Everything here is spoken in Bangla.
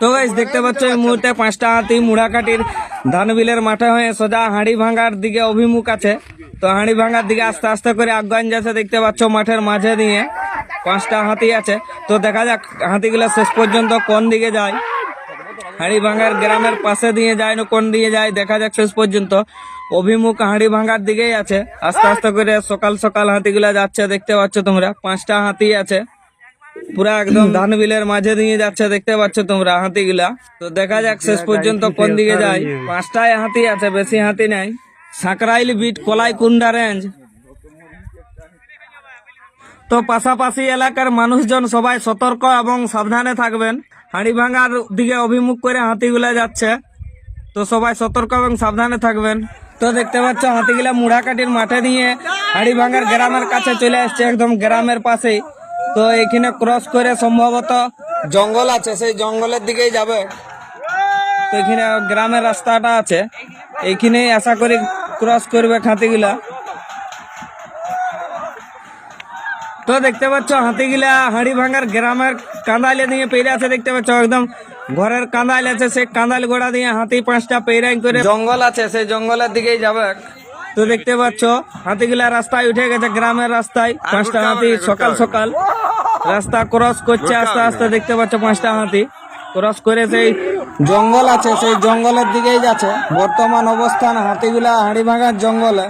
তো গাইস দেখতে পাচ্ছ এই মুহূর্তে পাঁচটা হাতি মুড়াকাটির ধান বিলের মাঠে হয়ে সোজা হাঁড়ি ভাঙার দিকে অভিমুখ আছে। তো হাঁড়ি ভাঙার দিকে আস্তে আস্তে করে আগান যাচ্ছে, দেখতে পাচ্ছ মাঠের মাঝে দিয়ে পাঁচটা হাতি আছে। তো দেখা যাক হাতিগুলো শেষ পর্যন্ত কোন দিকে যায়। হাঁড়ি ভাঙার গ্রামের পাশে দিয়ে যায় না কোন দিয়ে যায়, দেখা যাক শেষ পর্যন্ত। অভিমুখ হাঁড়ি ভাঙার দিকেই আছে। আস্তে আস্তে করে সকাল সকাল হাতিগুলা যাচ্ছে, দেখতে পাচ্ছ তোমরা, পাঁচটা হাতি আছে। পুরা একদম ধান বিলের মাঝে দিয়ে যাচ্ছে, দেখতে পাচ্ছ তোমরা হাতিগুলা। তো দেখা যাক শেষ পর্যন্ত কোন দিকে যায়। পাঁচটায় হাতি আছে, বেশি হাতি নাই। সাঁকরাইল বিট কলাই কুন্ডা রেঞ্জ। তো পাশাপাশি এলাকার মানুষজন সবাই সতর্ক এবং সাবধানে থাকবেন। হাঁড়ি ভাঙার দিকে অভিমুখ করে হাতিগুলা যাচ্ছে। তো সবাই সতর্ক এবং সাবধানে থাকবেন। তো দেখতে পাচ্ছ হাতিগুলা মুড়াকাটির মাঠে দিয়ে হাঁড়ি ভাঙার গ্রামের কাছে চলে আসছে, একদম গ্রামের পাশেই। তো এখানে ক্রস করে সম্ভবত জঙ্গল আছে, সেই জঙ্গলের দিকেই যাবে। তো এখানে গ্রামের রাস্তাটা আছে। এইখানেই আশা করি ক্রস করবে হাতিগুলা। তো দেখতে পাচ্ছ, হাতিগুলা হাঁড়ি ভাঙার গ্রামের কাঁদালে দিয়ে পেরে আছে, দেখতে পাচ্ছ, একদম ঘরের কাঁদাল আছে, সেই কাঁদাল গোড়া দিয়ে হাতি পাঁচটা পেরাই করে জঙ্গল আছে, সেই জঙ্গলের দিকেই যাবে। তো দেখতে পাচ্ছ, হাতিগুলা রাস্তায় উঠে গেছে, গ্রামের রাস্তায়। পাঁচটা হাতি সকাল সকাল। রাস্তা ক্রস করছে আস্তে আস্তে দেখতে পাচ্ছ পাঁচটা হাতি। ক্রস করে সেই জঙ্গল আছে সেই জঙ্গলের দিকেই যাচ্ছে। বর্তমান অবস্থান হাতিগুলা হাড়ি ভাঙার জঙ্গলে।